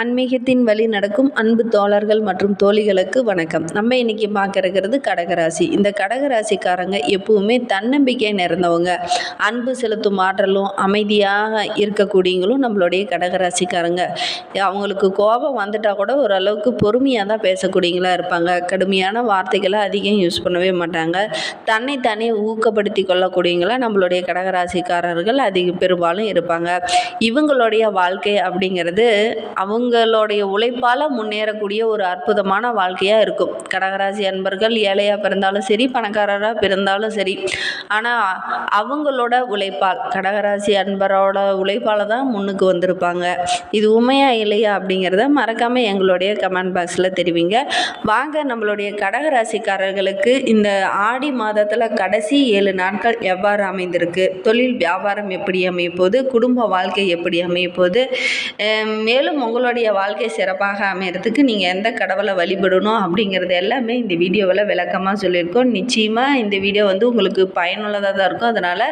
ஆன்மீகத்தின் வழி நடக்கும் அன்பு தோழர்கள் மற்றும் தோழிகளுக்கு வணக்கம். நம்ம இன்னைக்கு பார்க்கறக்கிறது கடகராசி. இந்த கடகராசிக்காரங்க எப்பவுமே தன்னம்பிக்கை நிறந்தவங்க. அன்பு செலுத்தும் ஆற்றலும் அமைதியாக இருக்கக்கூடியவங்களும் நம்மளுடைய கடகராசிக்காரங்க. அவங்களுக்கு கோபம் வந்துட்டால் கூட ஓரளவுக்கு பொறுமையாக தான் பேசக்கூடியங்களா இருப்பாங்க. கடுமையான வார்த்தைகளை அதிகம் யூஸ் பண்ணவே மாட்டாங்க. தன்னை தானே ஊக்கப்படுத்தி கொள்ளக்கூடியங்களா நம்மளுடைய கடகராசிக்காரர்கள் அதிக பெரும்பாலும் இருப்பாங்க. இவங்களுடைய வாழ்க்கை அப்படிங்கிறது அவங்க அவங்களுடைய உழைப்பால் முன்னேறக்கூடிய ஒரு அற்புதமான வாழ்க்கையாக இருக்கும். கடகராசி அன்பர்கள் ஏழையாக பிறந்தாலும் சரி பணக்காரராக பிறந்தாலும் சரி ஆனால் அவங்களோட உழைப்பால் கடகராசி அன்பரோட உழைப்பால் தான் முன்னுக்கு வந்திருப்பாங்க. இது உண்மையா இல்லையா அப்படிங்கிறத மறக்காமல் எங்களுடைய கமெண்ட் பாக்ஸில் தெரிவிங்க. வாங்க நம்மளுடைய கடகராசிக்காரர்களுக்கு இந்த ஆடி மாதத்தில் கடைசி ஏழு நாட்கள் எவ்வாறு அமைந்திருக்கு? தொழில் வியாபாரம் எப்படி அமைய குடும்ப வாழ்க்கை எப்படி அமைய மேலும் உங்களுடைய வாழ்க்கை சிறப்பாக அமையறதுக்கு நீங்கள் எந்த கடவுளை வழிபடணும் அப்படிங்கிறது எல்லாமே இந்த வீடியோவில் விளக்கமாக சொல்லியிருக்கோம். நிச்சயமாக இந்த வீடியோ வந்து உங்களுக்கு பயன் பயனுள்ளதாக தான் இருக்கும். அதனால்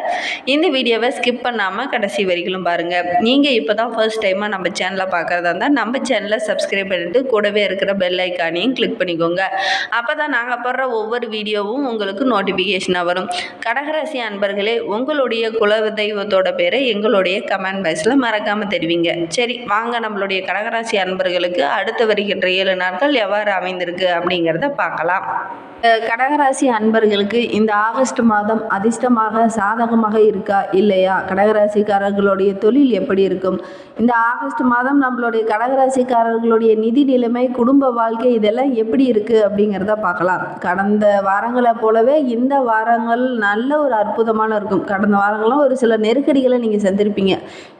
இந்த வீடியோவை ஸ்கிப் பண்ணாமல் கடைசி வரைக்கும் பாருங்கள் நீங்கள் இப்போ தான் ஃபர்ஸ்ட் டைமாக நம்ம சேனலை பார்க்குறதா இருந்தால் நம்ம சேனலை சப்ஸ்கிரைப் பண்ணிட்டு கூடவே இருக்கிற பெல் ஐக்கானையும் கிளிக் பண்ணிக்கோங்க. அப்போ தான் நாங்கள் போடுற ஒவ்வொரு வீடியோவும் உங்களுக்கு நோட்டிஃபிகேஷனாக வரும். கடகராசி அன்பர்களே உங்களுடைய குல தெய்வத்தோட பேரை எங்களுடைய கமெண்ட் பாக்ஸில் மறக்காமல் தெரிவிங்க. சரி வாங்க நம்மளுடைய கடகராசி அன்பர்களுக்கு அடுத்து வருகின்ற ஏழு நாட்கள் எவ்வாறு அமைந்திருக்கு அப்படிங்கிறத பார்க்கலாம். கடகராசி அன்பர்களுக்கு இந்த ஆகஸ்ட் மாதம் அதிர்ஷ்டமாக சாதகமாக இருக்கா இல்லையா? கடகராசிக்காரர்களுடைய தொழில் எப்படி இருக்கும்? இந்த ஆகஸ்ட் மாதம் நம்மளுடைய கடகராசிக்காரர்களுடைய நிதி நிலைமை குடும்ப வாழ்க்கை இதெல்லாம் எப்படி இருக்குது அப்படிங்கிறத பார்க்கலாம். கடந்த வாரங்களை போலவே இந்த வாரங்கள் நல்ல ஒரு அற்புதமான இருக்கும். கடந்த வாரங்களும் ஒரு சில நெருக்கடிகளை நீங்கள் சந்திருப்பீங்க.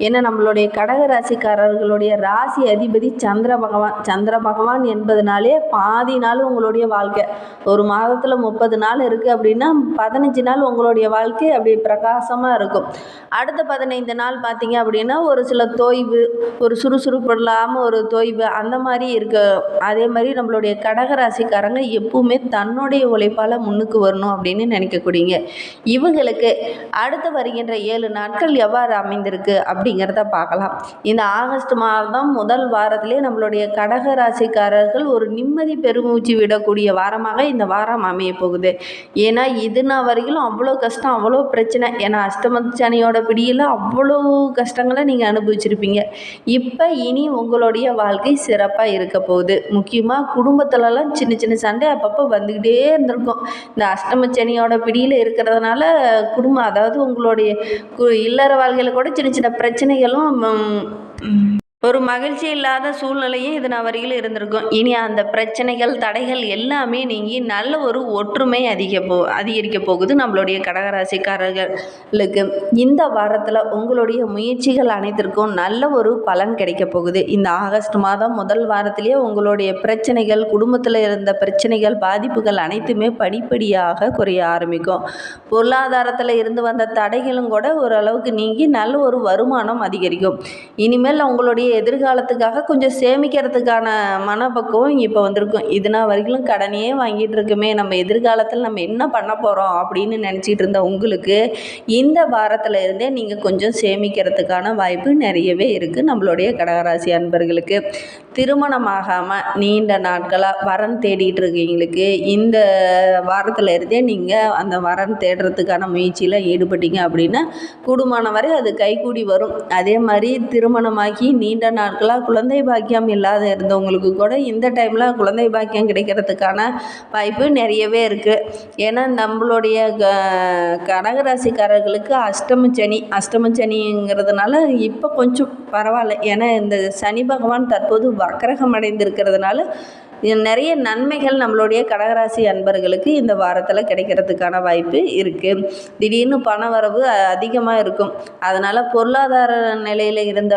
ஏன்னா நம்மளுடைய கடகராசிக்காரர்களுடைய ராசி அதிபதி சந்திர பகவான். சந்திர பகவான் என்பதனாலே பாதி நாள் உங்களுடைய வாழ்க்கை. ஒரு மாதத்தில் முப்பது நாள் இருக்குது அப்படின்னா பதினஞ்சு நாள் உங்களுடைய வாழ்க்கை அப்படி பிரகாசமாக இருக்கும். அடுத்த பதினைந்து நாள் பார்த்தீங்க அப்படின்னா ஒரு சில தொய்வு ஒரு சுறுசுறுப்பு இல்லாமல் ஒரு தொய்வு அந்த மாதிரி இருக்க அதே மாதிரி நம்மளுடைய கடகராசிக்காரங்க எப்பவுமே தன்னுடைய உழைப்பால் முன்னுக்கு வரணும் அப்படின்னு நினைக்கக்கூடியங்க. இவங்களுக்கு அடுத்து வருகின்ற ஏழு நாட்கள் எவ்வாறு அமைந்திருக்கு அப்படிங்கிறத பார்க்கலாம். இந்த ஆகஸ்ட் மாதம் முதல் வாரத்திலே நம்மளுடைய கடக ராசிக்காரர்கள் ஒரு நிம்மதி பெருமூச்சு விடக்கூடிய வாரமாக இந்த வாரம் அமைய போகுது. ஏன்னா இது நாள் வரைக்கும் அவ்வளோ அவ்வளோ கஷ்டம் அவ்வளோ பிரச்சனை. ஏன்னா அஷ்டம சனியோட பிடியில் அவ்வளோ கஷ்டங்களை நீங்கள் அனுபவிச்சிருப்பீங்க. இப்போ இனி உங்களுடைய வாழ்க்கை சிறப்பாக இருக்க போகுது. முக்கியமாக குடும்பத்துலலாம் சின்ன சின்ன சண்டை அப்பப்போ வந்துக்கிட்டே இருந்திருக்கும். இந்த அஷ்டம சனியோட பிடியில் இருக்கிறதுனால குடும்பம் அதாவது உங்களுடைய கு- இல்லற வாழ்க்கையில் கூட சின்ன சின்ன பிரச்சனைகளும் ஒரு மகிழ்ச்சி இல்லாத சூழ்நிலையும் இது நான் வரையில் இருந்திருக்கும். இனி அந்த பிரச்சனைகள் தடைகள் எல்லாமே நீங்கி நல்ல ஒரு ஒற்றுமை அதிக போ அதிகரிக்க போகுது நம்மளுடைய கடகராசிக்காரர்களுக்கு. இந்த வாரத்தில் உங்களுடைய முயற்சிகள் அனைத்திற்கும் நல்ல ஒரு பலன் கிடைக்க போகுது. இந்த ஆகஸ்ட் மாதம் முதல் வாரத்திலேயே உங்களுடைய பிரச்சனைகள் குடும்பத்தில் இருந்த பிரச்சனைகள் பாதிப்புகள் அனைத்துமே படிப்படியாக குறைய ஆரம்பிக்கும். பொருளாதாரத்தில் இருந்து வந்த தடைகளும் கூட ஓரளவுக்கு நீங்கி நல்ல ஒரு வருமானம் அதிகரிக்கும். இனிமேல் உங்களுடைய எதிர்காலத்துக்காக கொஞ்சம் சேமிக்கிறதுக்கான மனப்பக்குவம் இப்போ வந்திருக்கும். இதுனா வரைக்கும் கடனையே வாங்கிட்டு இருக்குமே நம்ம எதிர்காலத்தில் நம்ம என்ன பண்ண போகிறோம் அப்படின்னு நினச்சிட்டு இருந்த உங்களுக்கு இந்த வாரத்தில் இருந்தே நீங்கள் கொஞ்சம் சேமிக்கிறதுக்கான வாய்ப்பு நிறையவே இருக்குது நம்மளுடைய கடகராசி அன்பர்களுக்கு. திருமணமாகாமல் நீண்ட நாட்களாக வரன் தேடிட்டு இருக்கீங்களுக்கு இந்த வாரத்தில் இருந்தே நீங்கள் அந்த வரன் தேடுறதுக்கான முயற்சியில் ஈடுபட்டீங்க அப்படின்னா கூடுமான வரை அது கைகூடி வரும். அதே மாதிரி திருமணமாகி நீண்ட நாட்களாக குழந்தை பாக்கியம் இல்லாத இருந்தவங்களுக்கு கூட இந்த டைமில் குழந்தை பாக்கியம் கிடைக்கிறதுக்கான வாய்ப்பு நிறையவே இருக்குது ஏன்னா நம்மளுடைய க- கடகராசிக்காரர்களுக்கு அஷ்டம சனி அஷ்டம சனிங்கிறதுனால இப்போ கொஞ்சம் பரவாயில்ல. ஏன்னா இந்த சனி பகவான் தற்போது வக்கரகம் அடைந்திருக்கிறதுனால நிறைய நன்மைகள் நம்மளுடைய கடகராசி அன்பர்களுக்கு இந்த வாரத்தில் கிடைக்கிறதுக்கான வாய்ப்பு இருக்குது திடீர்னு பண வரவு அதிகமாக இருக்கும். அதனால் பொருளாதார நிலையில் இருந்த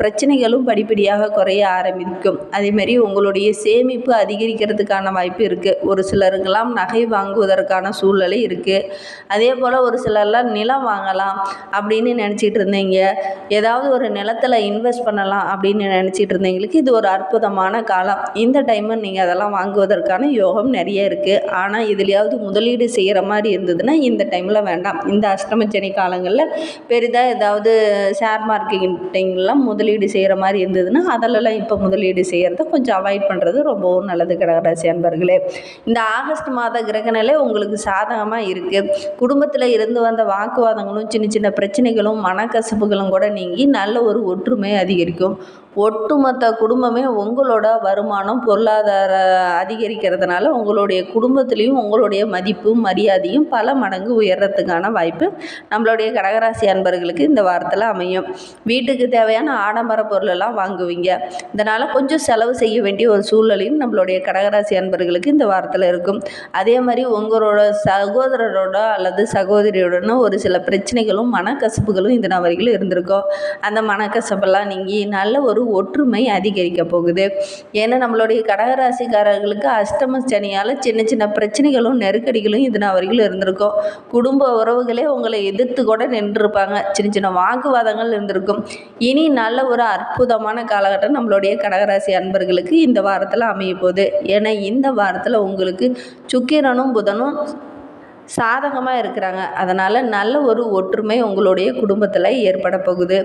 பிரச்சனைகளும் படிப்படியாக குறைய ஆரம்பிக்கும். அதேமாரி உங்களுடைய சேமிப்பு அதிகரிக்கிறதுக்கான வாய்ப்பு இருக்குது ஒரு சிலருக்கெல்லாம் நகை வாங்குவதற்கான சூழ்நிலை இருக்குது அதே போல் ஒரு சிலர்லாம் நிலம் வாங்கலாம் அப்படின்னு நினச்சிட்டு இருந்தீங்க. ஏதாவது ஒரு நிலத்தில் இன்வெஸ்ட் பண்ணலாம் அப்படின்னு நினச்சிட்டு இருந்தீங்களுக்கு இது ஒரு அற்புதமான காலம். இந்த டைமு நீங்கள் அதெல்லாம் வாங்குவதற்கான யோகம் நிறைய இருக்குது ஆனால் இதுலையாவது முதலீடு செய்கிற மாதிரி இருந்ததுன்னா இந்த டைமில் வேண்டாம். இந்த அஷ்டமச்சனி சனி காலங்களில் பெரிதாக ஏதாவது ஷேர் மார்க்கெட்டிங்லாம் முதலீடு செய்கிற மாதிரி இருந்ததுன்னா அதிலலாம் இப்போ முதலீடு செய்கிறத கொஞ்சம் அவாய்ட் பண்ணுறது ரொம்பவும் நல்லது கடகராசி அன்பர்களே. இந்த ஆகஸ்ட் மாத கிரகநிலை உங்களுக்கு சாதகமாக இருக்குது குடும்பத்தில் இருந்து வந்த வாக்குவாதங்களும் சின்ன சின்ன பிரச்சனைகளும் மனக்கசப்புகளும் கூட நீங்கி நல்ல ஒரு ஒற்றுமை அதிகரிக்கும். ஒட்டுமொத்த குடும்பமே உங்களோட வருமானம் பொருளாதார அதிகரிக்கிறதுனால உங்களுடைய குடும்பத்துலேயும் உங்களுடைய மதிப்பும் மரியாதையும் பல மடங்கு உயர்றதுக்கான வாய்ப்பு நம்மளுடைய கடகராசி அன்பர்களுக்கு இந்த வாரத்தில் அமையும். வீட்டுக்கு தேவையான ஆடம்பர பொருளெல்லாம் வாங்குவீங்க. இதனால் கொஞ்சம் செலவு செய்ய வேண்டிய ஒரு சூழ்நிலையும் நம்மளுடைய கடகராசி அன்பர்களுக்கு இந்த வாரத்தில் இருக்கும். அதே மாதிரி உங்களோட சகோதரரோட அல்லது சகோதரியோடனோ ஒரு சில பிரச்சனைகளும் மனக்கசப்புகளும் இந்த நபர்களும் இருந்திருக்கும். அந்த மனக்கசப்பெல்லாம் நீங்கி நல்ல ஒரு ஒற்றுமை அதிகரிக்க போகுது. ஏன்னா நம்மளுடைய கடகராசிக்காரர்களுக்கு அஷ்டம சனியால் சின்ன சின்ன பிரச்சனைகளும் நெருக்கடிகளும் இது நான் வரைக்கும் இருந்திருக்கும். குடும்ப உறவுகளே உங்களை எதிர்த்து கூட நின்றுருப்பாங்க. சின்ன சின்ன வாக்குவாதங்கள் இருந்திருக்கும். இனி நல்ல ஒரு அற்புதமான காலகட்டம் நம்மளுடைய கடகராசி அன்பர்களுக்கு இந்த வாரத்தில் அமைய போகுது. ஏன்னா இந்த வாரத்தில் உங்களுக்கு சுக்கிரனும் புதனும் சாதகமாக இருக்கிறாங்க. அதனால் நல்ல ஒரு ஒற்றுமை உங்களுடைய குடும்பத்தில் ஏற்பட போகுது.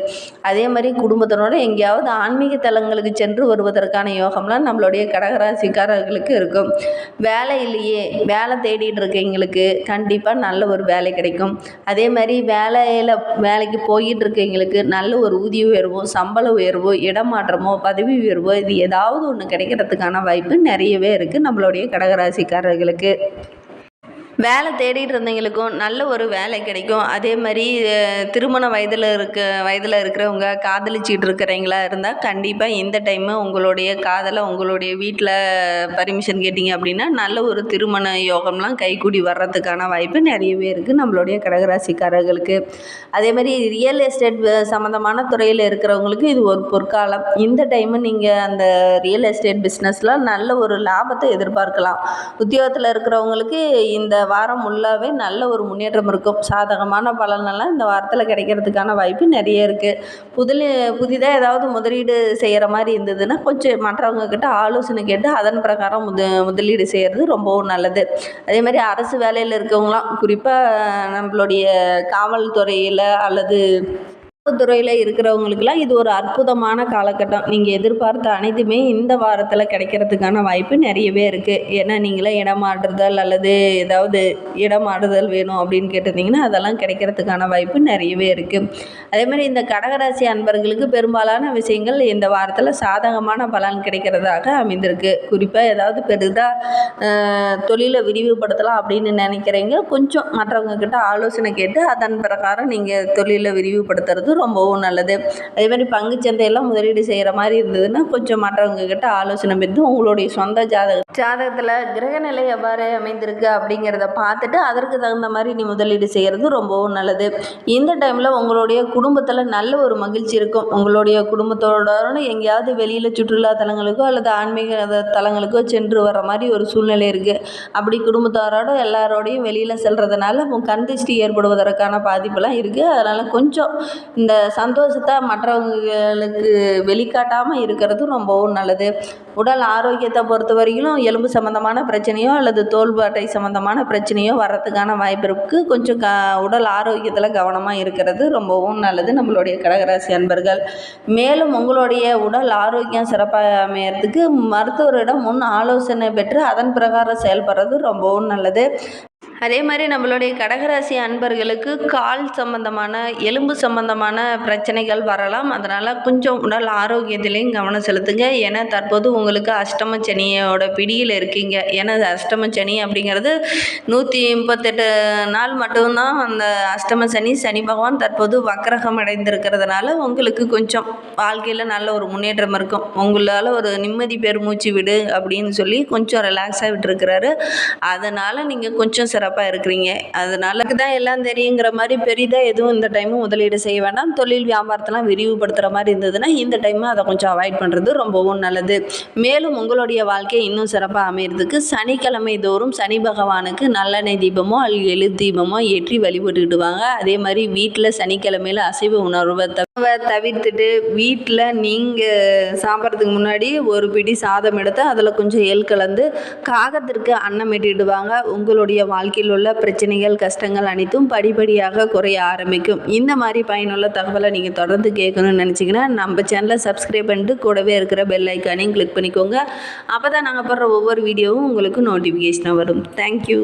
அதே மாதிரி குடும்பத்தினோட எங்கேயாவது ஆன்மீக தலங்களுக்கு சென்று வருவதற்கான யோகம்லாம் நம்மளுடைய கடகராசிக்காரர்களுக்கு இருக்கும். வேலை இல்லையே வேலை தேடிட்டு இருக்கவங்களுக்கு கண்டிப்பாக நல்ல ஒரு வேலை கிடைக்கும். அதே மாதிரி வேலையில் வேலைக்கு போயிட்டு இருக்கவங்களுக்கு நல்ல ஒரு ஊதிய உயர்வோ சம்பள உயர்வோ இடமாற்றமோ பதவி உயர்வோ இது ஏதாவது ஒன்று கிடைக்கிறதுக்கான வாய்ப்பு நிறையவே இருக்குது நம்மளுடைய கடகராசிக்காரர்களுக்கு. வேலை தேடிட்டு இருந்தவங்களுக்கும் நல்ல ஒரு வேலை கிடைக்கும். அதே மாதிரி திருமண வயதில் இருக்க வயதில் இருக்கிறவங்க காதலிச்சிக்கிட்டு இருக்கிறவங்களா இருந்தால் கண்டிப்பாக இந்த டைமு உங்களுடைய காதலை உங்களுடைய வீட்டில் பர்மிஷன் கேட்டிங்க அப்படின்னா நல்ல ஒரு திருமண யோகம்லாம் கைக்கூடி வர்றதுக்கான வாய்ப்பு நிறையவே இருக்குது நம்மளுடைய கடகராசிக்காரர்களுக்கு. அதே மாதிரி ரியல் எஸ்டேட் சம்மந்தமான துறையில் இருக்கிறவங்களுக்கு இது ஒரு பொற்காலம். இந்த டைமு நீங்கள் அந்த ரியல் எஸ்டேட் பிஸ்னஸில் நல்ல ஒரு லாபத்தை எதிர்பார்க்கலாம். உத்தியோகத்தில் இருக்கிறவங்களுக்கு இந்த வாரம் ஃபுல்லாகவே நல்ல ஒரு முன்னேற்றம் இருக்கும். சாதகமான பலனெல்லாம் இந்த வாரத்தில் கிடைக்கிறதுக்கான வாய்ப்பு நிறைய இருக்குது புதில் புதிதாக ஏதாவது முதலீடு செய்கிற மாதிரி இருந்ததுன்னா கொஞ்சம் மற்றவங்கக்கிட்ட ஆலோசனை கேட்டு அதன் பிரகாரம் முத முதலீடு செய்கிறது ரொம்பவும் நல்லது. அதே மாதிரி அரசு வேலையில் இருக்கவங்களாம் குறிப்பாக நம்மளுடைய காவல்துறையில் அல்லது துறையில் இருக்கிறவங்களுக்குலாம் இது ஒரு அற்புதமான காலகட்டம். நீங்கள் எதிர்பார்த்த அனைத்துமே இந்த வாரத்தில் கிடைக்கிறதுக்கான வாய்ப்பு நிறையவே இருக்குது ஏன்னா நீங்களே இடமாறுதல் அல்லது ஏதாவது இடமாறுதல் வேணும் அப்படின்னு கேட்டிருந்தீங்கன்னா அதெல்லாம் கிடைக்கிறதுக்கான வாய்ப்பு நிறையவே இருக்குது அதே மாதிரி இந்த கடகராசி அன்பர்களுக்கு பெரும்பாலான விஷயங்கள் இந்த வாரத்தில் சாதகமான பலன் கிடைக்கிறதாக அமைந்திருக்கு. குறிப்பாக ஏதாவது பெரிதாக தொழிலை விரிவுபடுத்தலாம் அப்படின்னு நினைக்கிறீங்க கொஞ்சம் மற்றவங்க கிட்ட ஆலோசனை கேட்டு அதன் பிரகாரம் நீங்கள் தொழிலை விரிவுபடுத்துறது ரொம்பவும் நல்லது. அதே மாதிரி பங்குச்சந்தையெல்லாம் முதலீடு செய்கிற மாதிரி இருந்ததுன்னா கொஞ்சம் மற்றவங்க கிட்ட ஆலோசனை பெற்று உங்களுடைய சொந்த ஜாதக ஜாதகத்தில் கிரகநிலை எவ்வாறு அமைந்திருக்கு அப்படிங்கிறத பார்த்துட்டு அதற்கு தகுந்த மாதிரி நீ முதலீடு செய்கிறது ரொம்பவும் நல்லது. இந்த டைமில் உங்களுடைய குடும்பத்தில் நல்ல ஒரு மகிழ்ச்சி இருக்கும். உங்களுடைய குடும்பத்தோட எங்கேயாவது வெளியில் சுற்றுலா தலங்களுக்கோ அல்லது ஆன்மீக தலங்களுக்கோ சென்று வர மாதிரி ஒரு சூழ்நிலை இருக்குது அப்படி குடும்பத்தாரோட எல்லாரோடையும் வெளியில் செல்கிறதுனால கண் திருஷ்டி ஏற்படுவதற்கான பாதிப்பெல்லாம் இருக்குது அதனால் கொஞ்சம் இந்த இந்த சந்தோஷத்தை மற்றவங்களுக்கு வெளிக்காட்டாமல் இருக்கிறது ரொம்பவும் நல்லது. உடல் ஆரோக்கியத்தை பொறுத்த வரையிலும் எலும்பு சம்மந்தமான பிரச்சனையோ அல்லது தோள்பாட்டை சம்மந்தமான பிரச்சனையோ வர்றதுக்கான வாய்ப்பு இருக்குது கொஞ்சம் க உடல் ஆரோக்கியத்தில் கவனமாக இருக்கிறது ரொம்பவும் நல்லது நம்மளுடைய கடகராசி அன்பர்கள். மேலும் உங்களுடைய உடல் ஆரோக்கியம் சிறப்பாக அமையறதுக்கு மருத்துவரிடம் முன் ஆலோசனை பெற்று அதன் பிரகாரம் செயல்படுறது ரொம்பவும் நல்லது. அதே மாதிரி நம்மளுடைய கடகராசி அன்பர்களுக்கு கால் சம்பந்தமான எலும்பு சம்பந்தமான பிரச்சனைகள் வரலாம். அதனால் கொஞ்சம் உடல் ஆரோக்கியத்திலையும் கவனம் செலுத்துங்க. ஏன்னா தற்போது உங்களுக்கு அஷ்டம சனியோட பிடியில் இருக்கீங்க. ஏன்னா அஷ்டம சனி அப்படிங்கிறது நூற்றி முப்பத்தெட்டு நாள் மட்டும்தான் அந்த அஷ்டம சனி சனி பகவான் தற்போது வக்கரகம் அடைந்திருக்கிறதுனால உங்களுக்கு கொஞ்சம் வாழ்க்கையில் நல்ல ஒரு முன்னேற்றம் இருக்கும். உங்களால் ஒரு நிம்மதி பெருமூச்சு விடு அப்படின்னு சொல்லி கொஞ்சம் ரிலாக்ஸாக விட்டுருக்கிறாரு. அதனால் நீங்கள் கொஞ்சம் சிறப்பு சிறப்பாக இருக்கிறீங்க. அதனால தான் எல்லாம் தெரியுங்கிற மாதிரி பெரிதாக எதுவும் இந்த டைமும் முதலீடு செய்ய வேண்டாம் தொழில் வியாபாரத்தெல்லாம் விரிவுபடுத்துகிற மாதிரி இருந்ததுன்னா இந்த டைமு அதை கொஞ்சம் அவாய்ட் பண்ணுறது ரொம்பவும் நல்லது. மேலும் உங்களுடைய வாழ்க்கை இன்னும் சிறப்பாக அமையறதுக்கு சனிக்கிழமை தோறும் சனி பகவானுக்கு நல்லெண்ணெய் தீபமோ அல் எழு தீபமோ ஏற்றி வழிபட்டுக்கிடுவாங்க. அதே மாதிரி வீட்டில் சனிக்கிழமையில் அசைவ உணர்வை தவ தவிர்த்துட்டு வீட்டில் நீங்கள் சாப்பிட்றதுக்கு முன்னாடி ஒரு பிடி சாதம் எடுத்து அதில் கொஞ்சம் எல் கலந்து காகத்திற்கு அன்னம் இட்டுடுவாங்க உங்களுடைய வாழ்க்கை வாழ்க்கையில் உள்ள பிரச்சனைகள் கஷ்டங்கள் அனைத்தும் படிப்படியாக குறைய ஆரம்பிக்கும். இந்த மாதிரி பயனுள்ள தகவலை நீங்கள் தொடர்ந்து கேட்கணும்னு நினச்சிங்கன்னா நம்ம சேனலை சப்ஸ்கிரைப் பண்ணிட்டு கூடவே இருக்கிற பெல் ஐக்கானையும் கிளிக் பண்ணிக்கோங்க. அப்போ தான் நாங்கள் போடுற ஒவ்வொரு வீடியோவும் உங்களுக்கு நோட்டிஃபிகேஷனாக வரும். தேங்க்யூ